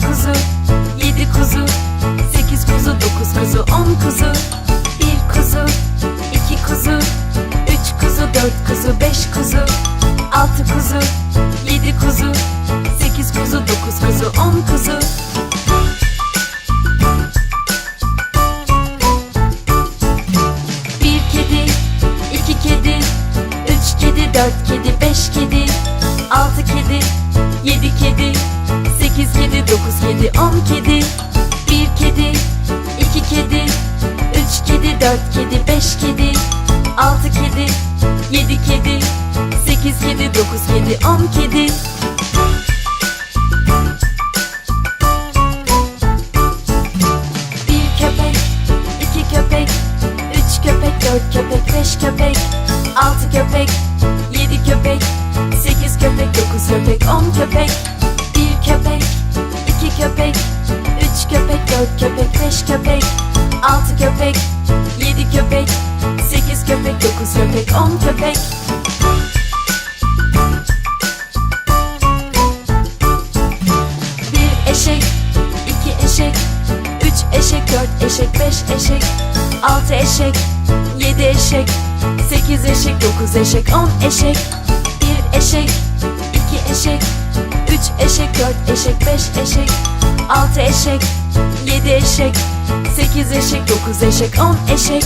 kuzu, yedi kuzu, sekiz kuzu, dokuz kuzu, on kuzu, bir kuzu, iki kuzu, üç kuzu, dört kuzu, beş kuzu, altı kuzu, yedi kuzu, sekiz kuzu, dokuz kuzu, on kuzu. Bir kedi, iki kedi, üç kedi, dört beş kedi, kedi, on kedi. Bir kedi, iki kedi, üç kedi, dört kedi, beş kedi, altı kedi, yedi kedi, sekiz kedi, dokuz kedi, on kedi. Bir köpek, iki köpek, üç köpek, dört köpek, beş köpek, altı köpek, yedi köpek, sekiz köpek, dokuz köpek, on köpek. Bir köpek, iki köpek, üç köpek, dört köpek, beş köpek, altı köpek, yedi köpek, sekiz köpek, dokuz köpek, on köpek. Bir eşek, iki eşek, üç eşek, dört eşek, beş eşek, altı eşek, yedi eşek, sekiz eşek, dokuz eşek, on eşek. Bir eşek, iki eşek, üç eşek, dört eşek, beş eşek, altı eşek, yedi eşek, sekiz eşek, dokuz eşek, on eşek.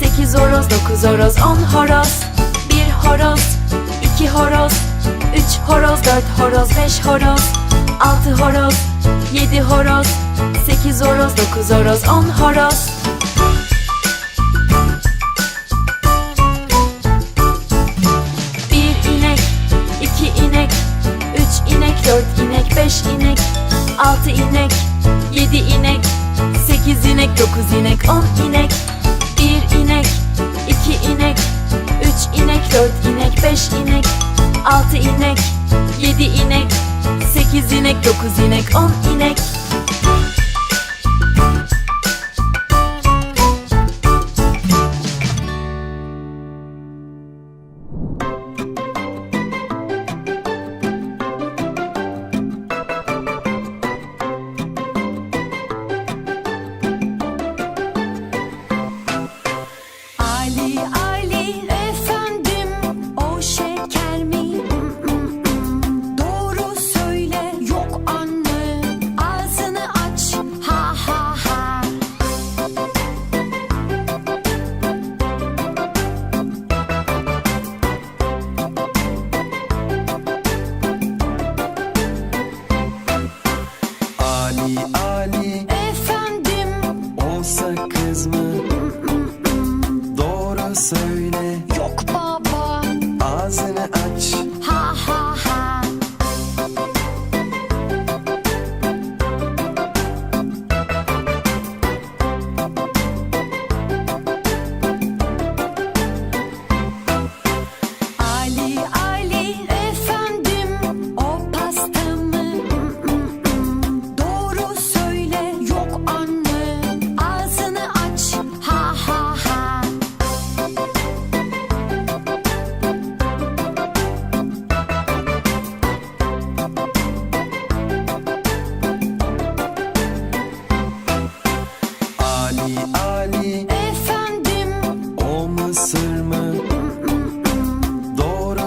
Sekiz horoz, dokuz horoz, on horoz. Bir horoz, iki horoz, üç horoz, dört horoz, beş horoz, altı horoz, yedi horoz, sekiz horoz, dokuz horoz, on horoz. Bir inek, iki inek, üç inek, dört inek, beş inek, altı inek, yedi inek, sekiz inek, dokuz inek, on inek. İnek, iki inek, üç inek, dört inek, beş inek, altı inek, yedi inek, sekiz inek, dokuz inek, on inek.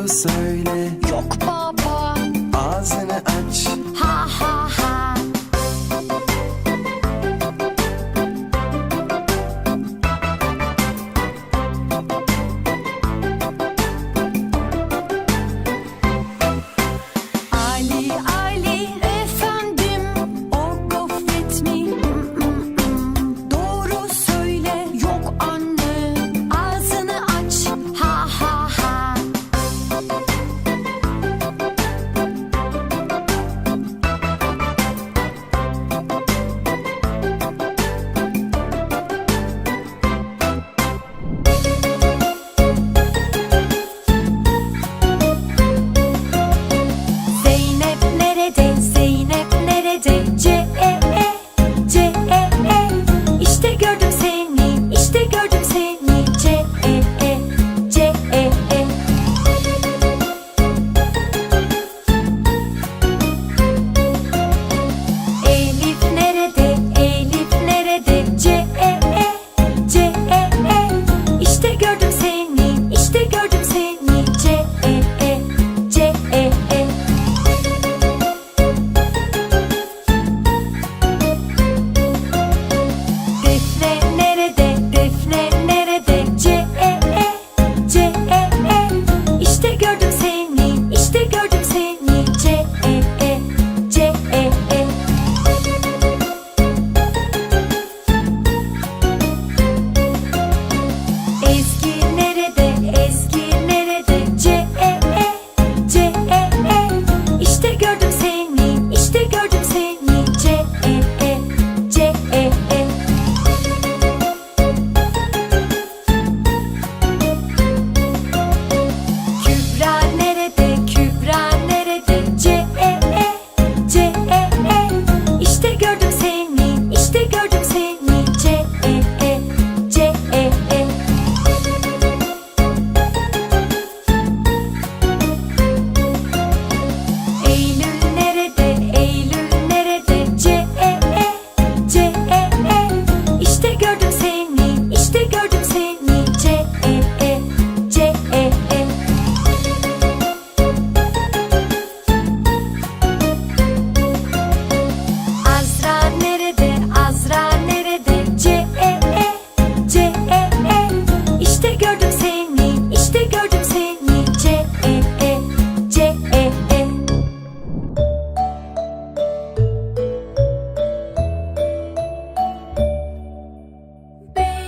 söyle. Yok baba. Ağzını aç.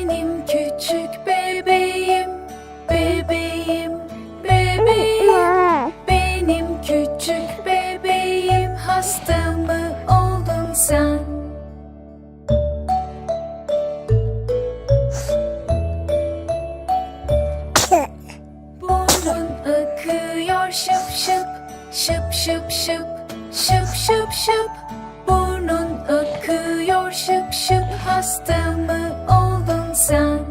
benim küçük bebeğim Bebeğim, bebeğim Benim küçük bebeğim Hasta mı oldun sen? Burnun akıyor şıp şıp Şıp şıp şıp Şıp şıp şıp Burnun akıyor şıp şıp Hasta mı oldun sun.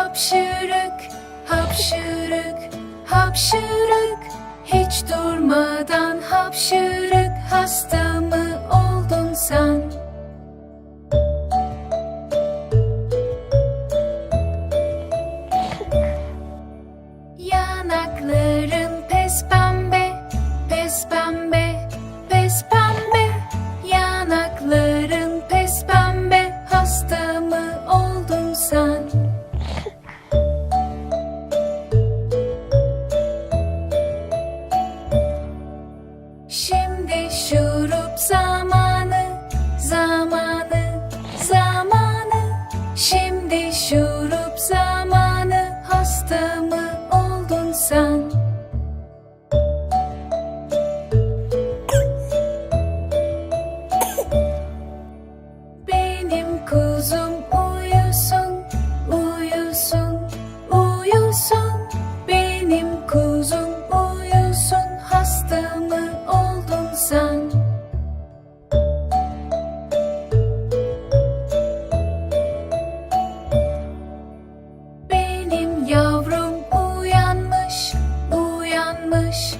Hapşırık, hapşırık, hapşırık Hiç durmadan hapşırık Hasta mı oldun sen? varmış